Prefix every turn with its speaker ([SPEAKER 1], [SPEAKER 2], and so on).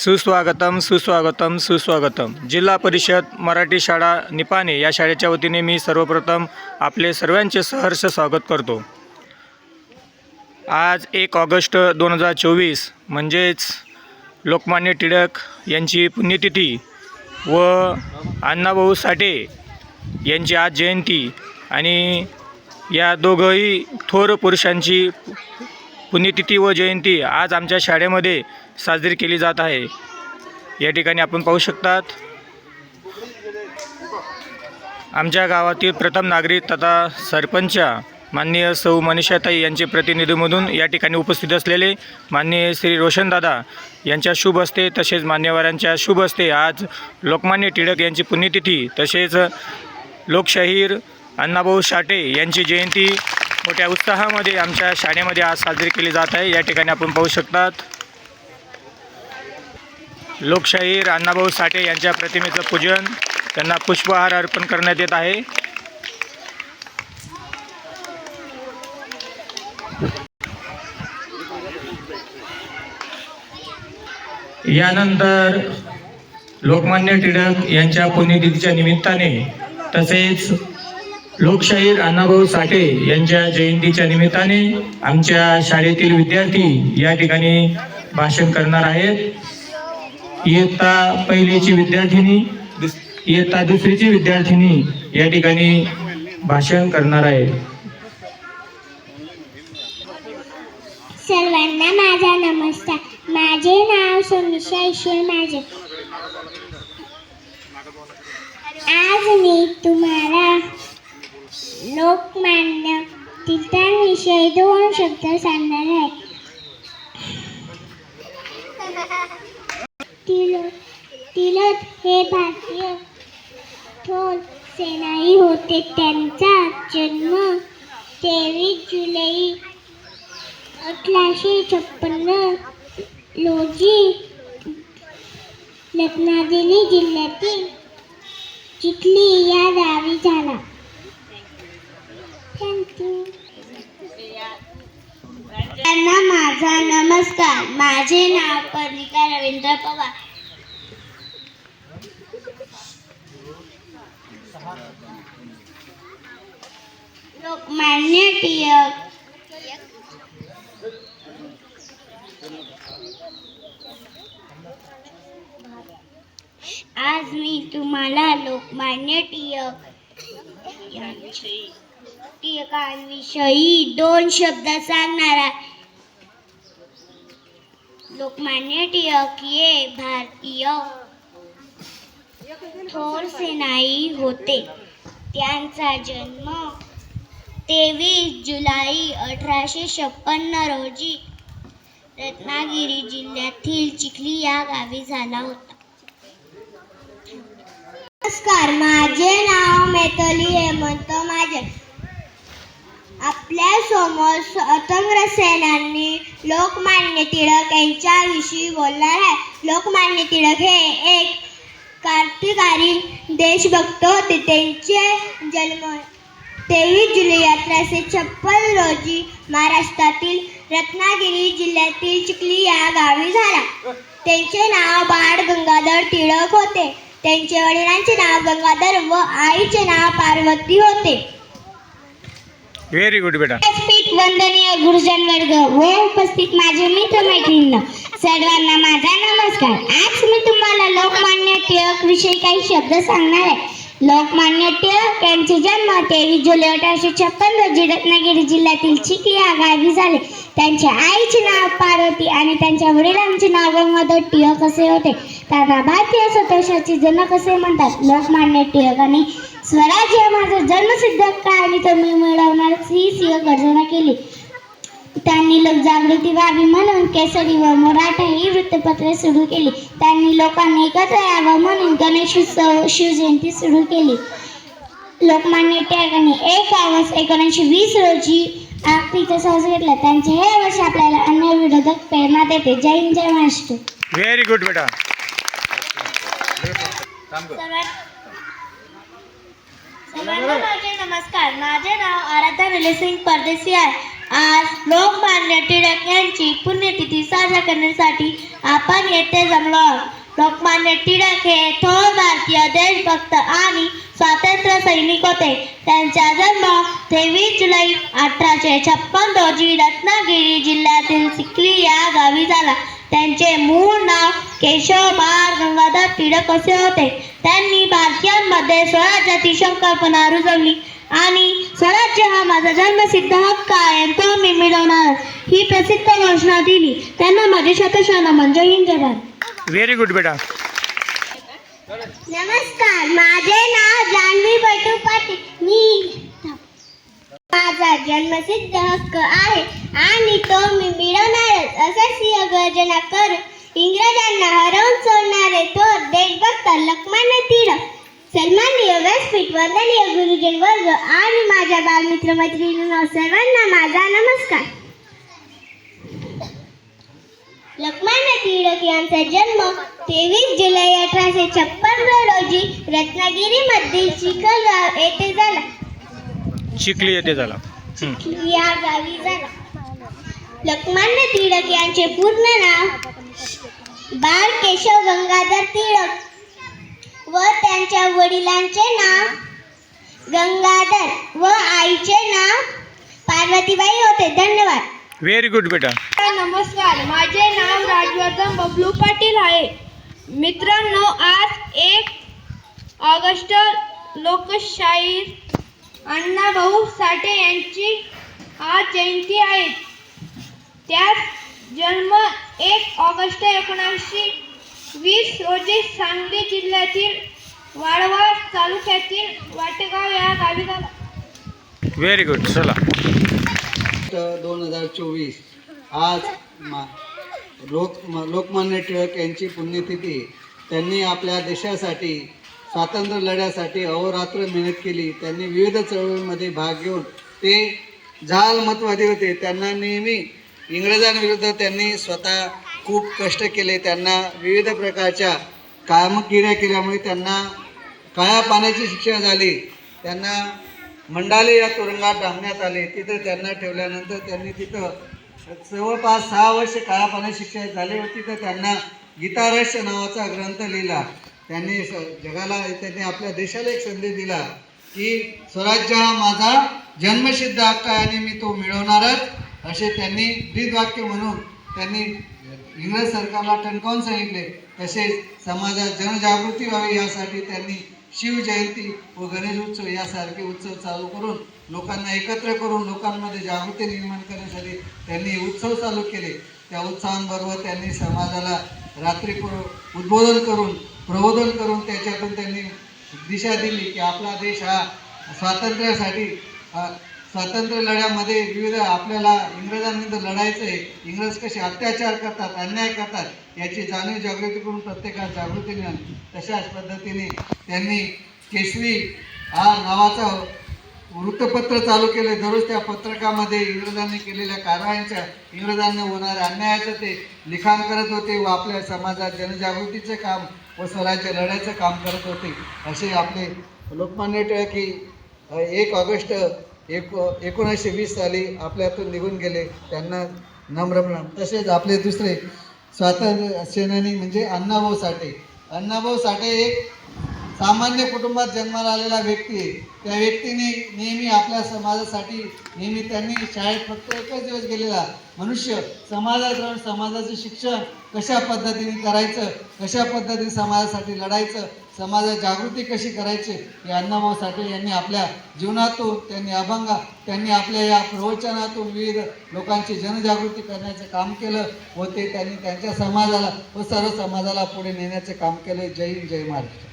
[SPEAKER 1] सुस्वागतम सुस्वागतम सुस्वागतम. जिल्हा परिषद मराठी शाळा निपाणे या शाळेच्या वतीने मी सर्वप्रथम आपले सर्वांचे सहर्ष स्वागत करतो. आज एक ऑगस्ट दोन हजार चोवीस म्हणजेच लोकमान्य टिळक यांची पुण्यतिथी व अण्णाभाऊ साठे यांची आज जयंती आणि या दोघंही थोर पुरुषांची पुण्यतिथी व जयंती आज आमच्या शाळेमध्ये साजरी केली जात आहे. या ठिकाणी आपण पाहू शकतात आमच्या गावातील प्रथम नागरिक तथा सरपंच माननीय सौ मनीषाताई यांचे प्रतिनिधीमधून या ठिकाणी उपस्थित असलेले माननीय श्री रोशनदादा यांच्या शुभ असते तसेच मान्यवरांच्या शुभ असते आज लोकमान्य टिळक यांची पुण्यतिथी तसेच लोकशाहीर अण्णाभाऊ साठे यांची जयंती मोठ्या उत्साहामध्ये आमच्या शाळेमध्ये आज साजरी केली जात आहे. या ठिकाणी आपण पाहू शकतात लोकशाहीर अण्णाभाऊ साठे यांच्या प्रतिमेचं पूजन त्यांना पुष्पहार अर्पण करण्यात येत आहे. यानंतर लोकमान्य टिळक यांच्या पुण्यतिथीच्या निमित्ताने तसेच लोकशाहीर अण्णाभाऊ साठे यांच्या जयंतीच्या निमित्ताने आमच्या शाळेतील विद्यार्थी या ठिकाणी भाषण करणार आहेत. इयत्ता पहिलीची विद्यार्थिनी दुस- इयत्ता दुसरीची विद्यार्थिनी या ठिकाणी भाषण करणार आहे.
[SPEAKER 2] सर्वांना माझा नमस्कार. माझे नाव समीक्षा ईश्वर माझे. आज मी तुम्हाला लोकमान्य टिळकांविषयी दोन शब्द सांगणार आहे. तिल तिलक हे भारतीय थोर सेनाई होते. त्यांचा जन्म तेवीस जुलै अठराशे छप्पन्न रोजी रत्नागिरी जिल्ह्यातील चिखली या गावी झाला थँक्यू त्यांना माझा नमस्कार. माझे नाव पर्णिका रवींद्र पवार. लोकमान्य टिळक. आज मी तुम्हाला लोकमान्य टिळक यांचे टिळकांविषयी दोन शब्द सांगणार आहे. लोकमान्य टिळकीय भारतीय. थोर सेनाई होते. त्यांचा जन्म तेवीस जुलै अठराशे छप्पन्न रोजी रत्नागिरी जिल्ह्यातील चिखली या गावी झाला होता. नमस्कार माझे नाव मैथली हेमंत माझे आपल्यासमोर स्वतंत्र सेनानी लोकमान्य टिळक यांच्याविषयी बोलणार आहे. लोकमान्य टिळक हे एक क्रांतिकारी देशभक्त होते. त्यांचे जन्म तेवीस जुलै अठराशे छप्पन रोजी महाराष्ट्रातील रत्नागिरी जिल्ह्यातील चिखली या गावी झाला. त्यांचे नाव बाळ गंगाधर टिळक होते. त्यांचे वडिलांचे नाव गंगाधर व आईचे नाव पार्वती होते.
[SPEAKER 1] व्हेरी गुड बेटा.
[SPEAKER 2] वंदनीय गुरुजन वर्ग व उपस्थित माझे मित्र मैत्रिणी सर्वांना माझा नमस्कार. आज मी तुम्हाला लोकमान्य टिळक विषयी काही शब्द सांगणार आहे. लोकमान्य टिळक यांचे जन्म तेवीस जुलै अठराशे छप्पन रोजी रत्नागिरी जिल्ह्यातील चिखली या गावी झाले. त्यांच्या आईचे नाव पार्वती आणि त्यांच्या वडिलांचे नाव गंगाधर टिळक असे होते. त्यांना भारतीय स्वतंत्राचे जनक असे म्हणतात. लोकमान्य टिळकांनी स्वराज्य हा माझा जन्मसिद्ध हक्क आहे आणि तो मी मिळवणारच ही सिंह गर्जना केली. त्यांनी लोकजागृती व्हावी म्हणून केसरी व मराठा ही वृत्तपत्रे सुरू केली. त्यांनी लोकांनी एकत्र यावं म्हणून गणेश उत्सव शिवजयंती सुरू केली. लोकमान्य टिळकांनी एक ऑगस्ट एकोणीसशे वीस रोजी आखरीचा श्वास घेतला. त्यांचे हे वर्ष आपल्याला अन्य विरोधक प्रेरणा देते. जय हिंद जय महाराष्ट्र.
[SPEAKER 1] व्हेरी गुड बेटा
[SPEAKER 2] सर्वात सर्वांना माझे नमस्कार. माझे नाव आराधा विलेसिंग परदेशी आहे. आज लोकमान्य टिळक यांची पुण्यतिथी साजरा करण्यासाठी आपण येथे जमलो आहोत. लोकमान्य टिळक हे थोर भारतीय देशभक्त आणि स्वातंत्र्य सैनिक होते. त्यांचा जन्म तेवीस जुलै अठराशे छप्पन रोजी रत्नागिरी जिल्ह्यातील चिखली या गावी झाला. त्यांचे मूळ नाव केशव बाळ गंगाधर टिळक असे होते. त्यांनी भारतीयांमध्ये स्वराज्याची संकल्पना रुजवली आणि स्वराज्य हा माझा जन्मसिद्ध हक्क आहे तो मी मिळवणार. ही प्रसिद्ध घोषणा दिली. त्यांना माझे शतशः नमन जय हिंद
[SPEAKER 1] व्हेरी गुड बेटा.
[SPEAKER 2] नमस्कार. माझे नाव जान्हवी बैठू पाटील मी माझा जन्मसिद्ध हक्क आहे आणि तो मी मिळवणारच. असा सिंह गर्जना करून इंग्रजांना हरवून सोडणारे तो देशभक्त लोकमान्य टिळक सन्माननीय व्यासपीठ वंदनीय गुरुजन वर्ग आणि माझ्या बालमित्र मैत्रिणींनो सर्वांना माझा नमस्कार. लोकमान्य टिळक यांचा जन्म तेवीस जुलै अठराशे छप्पन रोजी रत्नागिरीमधील चिखलगाव येथे झाला.
[SPEAKER 1] चिखली येथे झाला.
[SPEAKER 2] या गावी झाला. लोकमान्य टिळक यांचे पूर्ण नाव बाळ केशव गंगाधर टिळक व त्यांच्या वडिलांचे नाव गंगाधर व आईचे नाव पार्वतीबाई होते. धन्यवाद.
[SPEAKER 1] व्हेरी गुड बेटा.
[SPEAKER 2] नमस्कार. माझे नाव राजवर्धन बबलू पाटील आहे. मित्रांनो आज एक ऑगस्ट लोकशाहीर अण्णाभाऊ साठे यांची आज जयंती आहे. त्यात जन्म एक ऑगस्ट एकोणीसशे वीस रोजी सांगली जिल्ह्यातील वाळवा तालुक्यातील वाटेगाव या गावी झाला.
[SPEAKER 1] व्हेरी गुड चला.
[SPEAKER 3] दोन हजार चोवीस आज मा लोक लोकमान्य टिळक यांची पुण्यतिथी त्यांनी आपल्या देशासाठी स्वातंत्र्य लढ्यासाठी अहोरात्र मेहनत केली. त्यांनी विविध चळवळीमध्ये भाग घेऊन ते जहाल मतवादी होते. त्यांना नेहमी इंग्रजांविरुद्ध त्यांनी स्वतः खूप कष्ट केले. त्यांना विविध प्रकारच्या कामगिऱ्या केल्यामुळे त्यांना काळ्या पाण्याची शिक्षा झाली. त्यांना मंडाले या तुरुंगात डांबण्यात आले. तिथं त्यांना ठेवल्यानंतर त्यांनी तिथं जवळपास सहा वर्ष काळ्या पाण्याची शिक्षा झाली होती तर त्यांना गीतारहस्य नावाचा ग्रंथ लिहिला. त्यांनी स जगाला त्यांनी आपल्या देशाला एक संधी दिला की स्वराज्य हा माझा जन्मसिद्ध हक्क आहे आणि मी तो मिळवणारच असे त्यांनी ब्रीदवाक्य म्हणून त्यांनी इंग्रज सरकारला ठणकावून सांगितले. तसेच समाजात जनजागृती व्हावी यासाठी त्यांनी शिवजयंती व गणेश उत्सव यासारखे उत्सव चालू करून लोकांना एकत्र करून लोकांमध्ये जागृती निर्माण करण्यासाठी त्यांनी उत्सव चालू केले. त्या उत्सवांबरोबर त्यांनी समाजाला रात्री उद्बोधन करून प्रबोधन करून त्याच्यातून त्यांनी दिशा दिली की आपला देश हा स्वातंत्र्यासाठी स्वातंत्र्य लढ्यामध्ये विविध आपल्याला इंग्रजांविरुद्ध लढायचं आहे. इंग्रज कसे अत्याचार करतात अन्याय करतात याची जाणीव जागृती करून प्रत्येकाला जागृती मिळाली. तशाच पद्धतीने त्यांनी केशवी हा नावाचा वृत्तपत्र चालू केले दररोज त्या पत्रकामध्ये इंग्रजांनी केलेल्या कारवायांच्या इंग्रजांना होणाऱ्या अन्यायाचं ते लिखाण करत होते व आपल्या समाजात जनजागृतीचं काम व स्वराज्य लढ्याचं काम करत होते. असे आपले लोकमान्य टिळक ही एक ऑगस्ट एक एकोणीसशे वीस साली आपल्यातून निघून गेले. त्यांना नम्र प्रणाम. तसेच आपले दुसरे स्वातंत्र्य सेनानी म्हणजे अण्णाभाऊ साठे. अण्णाभाऊ साठे एक सामान्य कुटुंबात जन्माला आलेला व्यक्ती आहे. त्या व्यक्तीने नेहमी आपल्या समाजासाठी नेहमी त्यांनी शाळेत फक्त एकच दिवस गेलेला मनुष्य समाजात राहून समाजाचं शिक्षण कशा पद्धतीने करायचं कशा पद्धतीने समाजासाठी लढायचं समाजात जागृती कशी करायची हे अण्णाभाऊ साठे यांनी आपल्या जीवनातून त्यांनी अभंग त्यांनी आपल्या या प्रवचनातून विविध लोकांची जनजागृती करण्याचं काम केलं व ते त्यांनी त्यांच्या समाजाला व सर्व समाजाला पुढे नेण्याचे काम केले. जय हिंद जय महाराष्ट्र.